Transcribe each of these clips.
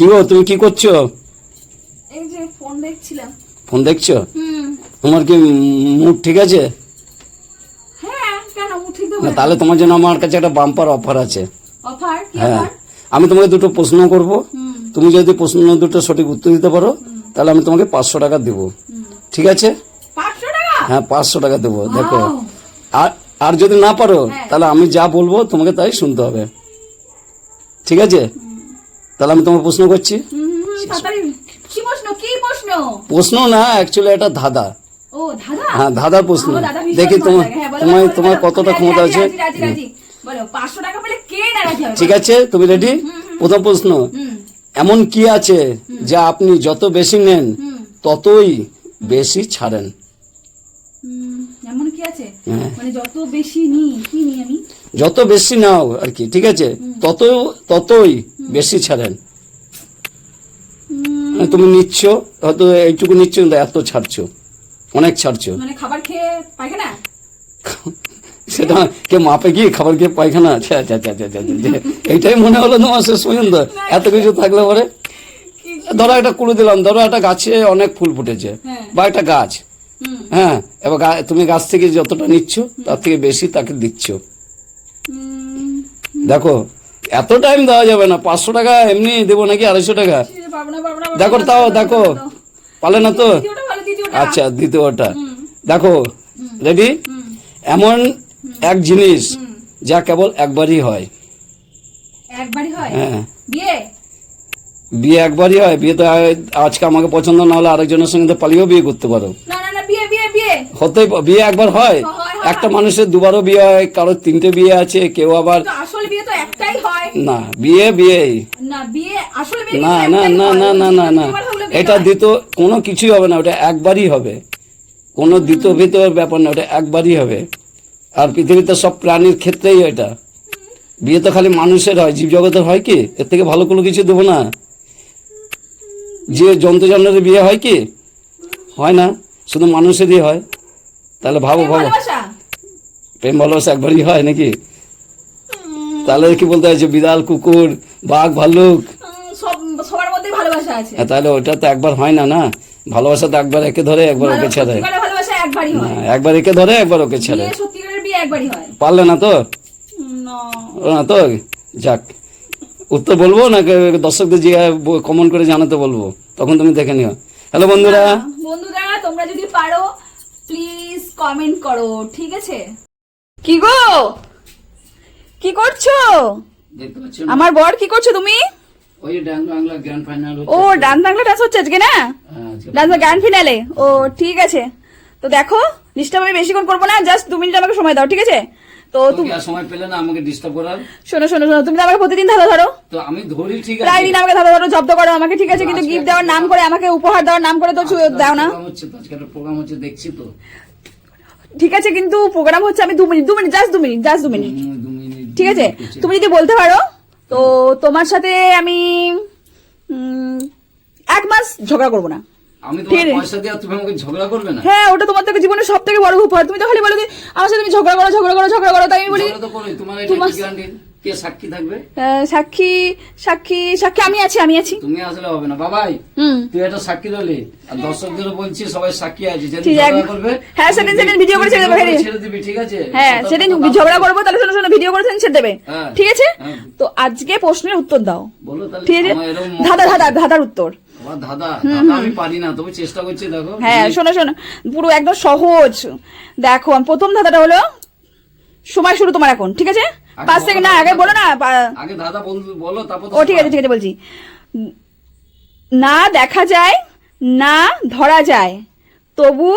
কি গো তুমি কি করছ? এই যে ফোন দেখছিলাম। ফোন দেখছ? হুম। তোমার কি মুড ঠিক আছে? হ্যাঁ না, তাহলে তোমার জন্য আমার কাছে একটা বাম্পার অফার আছে। অফার কি হ্যাঁ। আমি তোমাকে দুটো প্রশ্ন করব। তুমি যদি প্রশ্ন দুটো সঠিক উত্তর দিতে পারো তাহলে আমি তোমাকে পাঁচশো টাকা দেবো। ঠিক আছে? হ্যাঁ পাঁচশো টাকা দেবো। দেখো। আর আর যদি না পারো হ্যাঁ। তাহলে আমি যা বলব তোমাকে তাই শুনতে হবে। ঠিক আছে? তাহলে আমি তোমার প্রশ্ন করছি। প্রশ্ন? না অ্যাকচুয়ালি এটা ধাঁধা। হ্যাঁ ধাঁধার প্রশ্ন। দেখি তোমার। হ্যাঁ, তোমার তোমার কতটা ক্ষমতা আছে? ঠিক আছে তুমি রেডি প্রথম প্রশ্ন। এমন কি আছে যা আপনি যত বেশি নেন ততই বেশি ছাড়েন? মানে যত বেশি নি কি নি আমি? যত বেশি নাও আর কি ঠিক আছে? তত ততই বেশি ছাড়েন। মানে তুমি নিচ্ছ হয়তো এইটুকু নিচ্ছ কিন্তু এত ছাড়ছো। অনেক ছাড়ছো। মানে খাবার খেয়ে পায়খানা? সেটা কে মাপে কি খাবার খেয়ে পায়খানা? আচ্ছা আচ্ছা আচ্ছা। এইটাই মনে হলো তোমার শেষ পর্যন্ত। এত কিছু থাকলে পরে? ধরো একটা কুড়ে দিলাম ধরো একটা গাছে অনেক ফুল ফুটেছে হ্যাঁ। বা একটা গাছ। হ্যাঁ এবার তুমি গাছ থেকে যতটা নিচ্ছ তার থেকে বেশি তাকে দিচ্ছ। দেখো এত টাইম দেওয়া যাবে না। পাঁচশো টাকা এমনি দেবো নাকি আড়াইশো টাকা? দেখো তাও দেখো। পালে না তো। আচ্ছা দ্বিতীয়টা। দেখো রেডি এমন এক জিনিস যা কেবল একবারই হয়। হ্যাঁ? বিয়ে? বিয়ে একবারই হয়। বিয়ে তো আজকে আমাকে পছন্দ না হলে আরেকজনের সঙ্গে তো পালিয়েও বিয়ে করতে পারো। না না বিয়ে একবার হয়। একটা মানুষের দুবারও বিয়ে হয় কারোর তিনটে বিয়ে আছে কেউ আবার আসল বিয়ে তো একটাই হয়। না বিয়ে বিয়েই। না বিয়ে আসল বিয়ে না না না না না না না। এটা। দ্বিতীয় কোনো কিছুই হবে না ওটা একবারই হবে। কোনো দ্বিতীয় ভিতর ব্যাপার না ওটা একবারই হবে। আর পৃথিবীতে সব প্রাণীর ক্ষেত্রেই এটা। বিয়ে তো খালি মানুষের হয় জীব জগতের হয় কি? এর থেকে ভালো কোনো কিছু দেবো না। যে জন্তু জানোয়ারের বিয়ে হয় কি? হয় না শুধু মানুষেরই হয়। তাহলে ভাবো ভাবো। প্রেম ভালোবাসা একবারই হয় নাকি? তাহলে কি বলতে আছে বিড়াল কুকুর বাঘ ভাল্লুক? সবার মধ্যে ভালোবাসা আছে। হ্যাঁ, তাহলে ওটা তো একবার হয় না না? ভালোবাসা তো একবার একে ধরে একবার ওকে ছেড়ে। একবার একে ধরে একবার ওকে ছেড়ে। পারলে না তো? না। তো? যাক। উত্তর বলব না দর্শকদের যে কমন করে জানাতে বলব? তখন তুমি দেখে নিও। হ্যালো বন্ধুরা। বন্ধুরা তোমরা যদি পারো কমেন্ট করো ঠিক আছে? কি গো? কি করছ? আমার বর কি করছ তুমি? ওই ডান্স বাংলা গ্র্যান্ড ফাইনাল ও ডান্স বাংলা ডান্স হচ্ছে আজকে না? ডান্স গ্র্যান্ড ফিনালে ও ঠিক আছে। তো দেখো ডিস্টার্ব আমি বেশিক্ষণ করব না জাস্ট দু মিনিট আমাকে সময় দাও ঠিক আছে? তো তুমি সময় পেলে না আমাকে ডিস্টার্ব করার। শোনো শোনো শোনো তুমি তো আমাকে প্রতিদিন ধাঁধা ধরো। তো আমি ধরি ঠিক প্রায় দিন আমাকে ধাঁধা ধরো জব্দ করো আমাকে ঠিক আছে? কিন্তু গিফট দেওয়ার নাম করে আমাকে উপহার দেওয়ার নাম করে তো দাও না। হচ্ছে আজকে একটা প্রোগ্রাম হচ্ছে দেখছি তো। ঠিক আছে কিন্তু প্রোগ্রাম হচ্ছে আমি দু মিনিট দু মিনিট জাস্ট দু মিনিট জাস্ট দু মিনিট। ঠিক আছে? তুমি যদি বলতে পারো তো তোমার সাথে আমি এক মাস ঝগড়া করব না। আমি তোমার। পয়সা দিয়ে তুমি আমাকে ঝগড়া করবে না? হ্যাঁ ওটা তোমার থেকে জীবনের সব থেকে বড় উপহার। তুমি তো খালি বলো কি আমার সাথে তুমি ঝগড়া করো ঝগড়া করো ঝগড়া করো তাই আমি বলি তোমার- কি সাক্ষী থাকবে? সাক্ষী সাক্ষী সাক্ষী আমি আছি আমি আছি। তুমি আসলে হবে না। বাবাই তুই একটা সাক্ষী রলি আর দর্শকদেরও বলছি সবাই সাক্ষী আছে। যেদিন ঝগড়া করবে হ্যাঁ, সেদিন- সেদিন video করে ছেড়ে দেবো। ছেড়ে দিবি ঠিক আছে? হ্যাঁ সেদিন ঝগড়া করব তাহলে শোনো শোনো ভিডিও করে ছেড়ে দেবে। হ্যাঁ। ঠিক আছে? হ্যাঁ। তো আজকে প্রশ্নের উত্তর দাও। বলো তাহলে ঠিক আছে? ধাঁধা ধাঁধা ধাঁধার উত্তর। দাদা আমি পারি না তবে চেষ্টা করছি দেখো। হ্যাঁ শোনো শোনো পুরো একদম সহজ। দেখো প্রথম ধাঁধাটা হলো সময় শুরু তোমার এখন ঠিক আছে? পাঁচ সেকেন্ড না, আগে বলো না আগে দাদা বলো তারপর ও ঠিক আছে ঠিক আছে বলছি। না দেখা যায় না ধরা যায়। তবু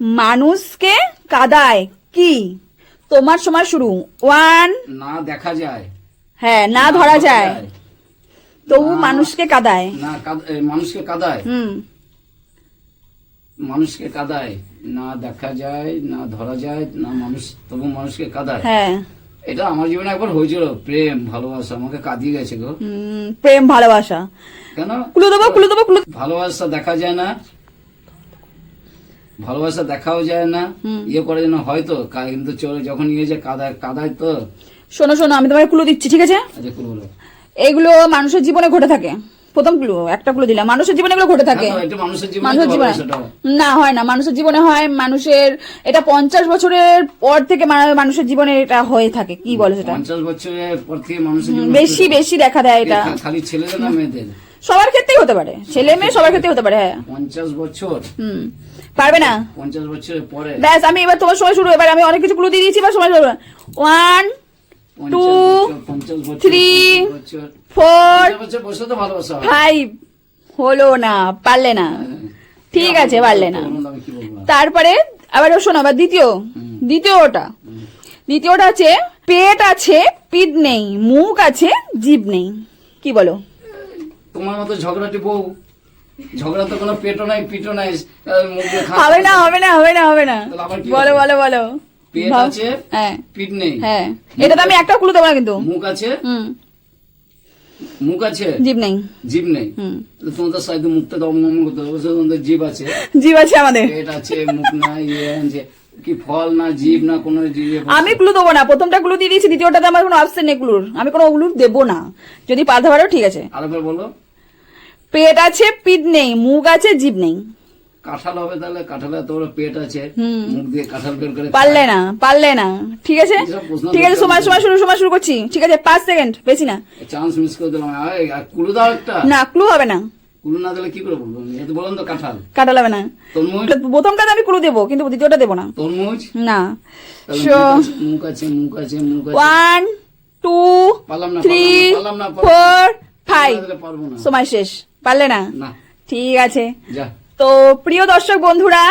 মানুষকে কাদায়। কি? তোমার সময় শুরু। ওয়ান। না দেখা যায়। হ্যাঁ না ধরা যায়। তবু মানুষকে কাদায়। না মানুষকে কাদায়। হুম। মানুষকে কাদায়। না দেখা যায় না ধরা যায় না মানুষ তবু মানুষকে কাদায়। হ্যাঁ। এটা আমার জীবনে একবার হয়েছিল। প্রেম ভালোবাসা আমাকে কাঁদিয়ে গেছে গো। প্রেম ভালোবাসা। কেন? কুলো দেবো কুলো দেবো কুলো ভালোবাসা দেখা যায় না। ভালোবাসা দেখাও যায় না। ইয়ে করে যেন হয়তো কিন্তু চলে যখন ইয়ে যে কাদায় কাদায় তো। শোনো শোনো আমি তোমাকে কুলো দিচ্ছি ঠিক আছে? আচ্ছা কুল এগুলো মানুষের জীবনে ঘটে থাকে। প্রথম ক্লু একটা ক্লু দিলাম। মানুষের জীবনে এগুলো ঘটে থাকে। হ্যাঁ, মানুষের জীবনে। না হয় না। মানুষের জীবনে হয় মানুষের এটা পঞ্চাশ বছরের পর থেকে মানুষের জীবনে এটা হয়ে থাকে। কি বলে সেটা? পঞ্চাশ বছরের পর থেকে মানুষের বেশি বেশি দেখা দেয় এটা। খালি ছেলেদের না মেয়েদের? সবার ক্ষেত্রেই হতে পারে। ছেলে মেয়ে সবার ক্ষেত্রেই হতে পারে হ্যাঁ। পঞ্চাশ বছর? হুম। পারবে না? পঞ্চাশ বছরের পরে? ব্যাস আমি এবার তোমার সময় শুরু। এবার আমি অনেক কিছু ক্লু দিয়ে দিয়েছি এবার সময় শুরু ওয়ান পঞ্চাশ Two, ফোর হয়। ফাইভ। হলো না পারলে না। ঠিক আছে পারলে না? তারপরে আবার শোনো আবার দ্বিতীয়। দ্বিতীয় ওটা। দ্বিতীয়টা আছে পেট আছে পিঠ নেই মুখ আছে জিভ নেই। কি বলো? তোমার মতো ঝগড়াটি বউ ঝগড়া তো কোনো পেটও নাই পিঠও নাই হবে না হবে না হবে না হবে না। বলো বলো বলো। পেট আছে হ্যাঁ। পিঠ নেই। হ্যাঁ। এটা তো আমি একটা ক্লু দেবো না কিন্তু। মুখ আছে হুম। মুখ আছে? জিভ নেই। জীব নেই? তোমাদের সাইডে মুখটা দম দম করতে হবে তোমাদের জীব আছে। জিভ আছে আমাদের। পেট আছে মুখ নাই ইয়ে আছে। কি ফল না জীব না কোনো ইয়ে আমি ক্লু দেবো না প্রথমটা ক্লু দিয়ে দিয়েছি দ্বিতীয়টাতে আমার কোনো অপশন নেই ক্লুর আমি কোনো ক্লু দেবো না। যদি পারতে পারো ঠিক আছে। আরেকবার বলো। পেট আছে পিট নেই মুখ আছে জিভ নেই। কাঁঠাল হবে তাহলে কাঁঠালে তোর পেট আছে মুখ দিয়ে কাঁঠাল বের করে পারলে না পারলে না। ঠিক আছে? ঠিক আছে সময় সময় শুরু সময় শুরু করছি। ঠিক আছে পাঁচ সেকেন্ড বেশি না। চান্স মিস করে দিলাম। আর কুলু দাও একটা। না ক্লু হবে না। কুলু না দিলে কি করে বলব? আমি? এত তো কাঁঠাল। কাটা লাগবে না। তরমুজ? প্রথমটাতে আমি ক্লু দেবো কিন্তু দ্বিতীয়টা দেবো না। তরমুজ? না। মুখ আছে, মুখ আছে মুখ আছে one two three four five সময় শেষ। পারলে না? না। ঠিক আছে। যা। তো প্রিয় দর্শক বন্ধুরা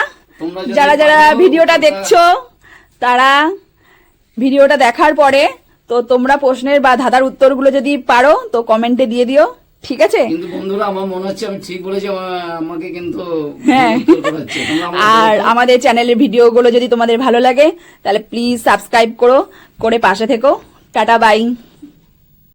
যারা যারা ভিডিওটা দেখছ তারা ভিডিওটা দেখার পরে তো তোমরা প্রশ্নের বা ধাঁধার উত্তরগুলো যদি পারো তো কমেন্টে দিয়ে দিও ঠিক আছে? কিন্তু বন্ধুরা আমার মনে হচ্ছে আমি ঠিক বলেছি আমাকে কিন্তু হ্যাঁ। আর আমাদের চ্যানেলের ভিডিওগুলো যদি তোমাদের ভালো লাগে তাহলে প্লিজ সাবস্ক্রাইব করো করে পাশে থেকো। Tata bye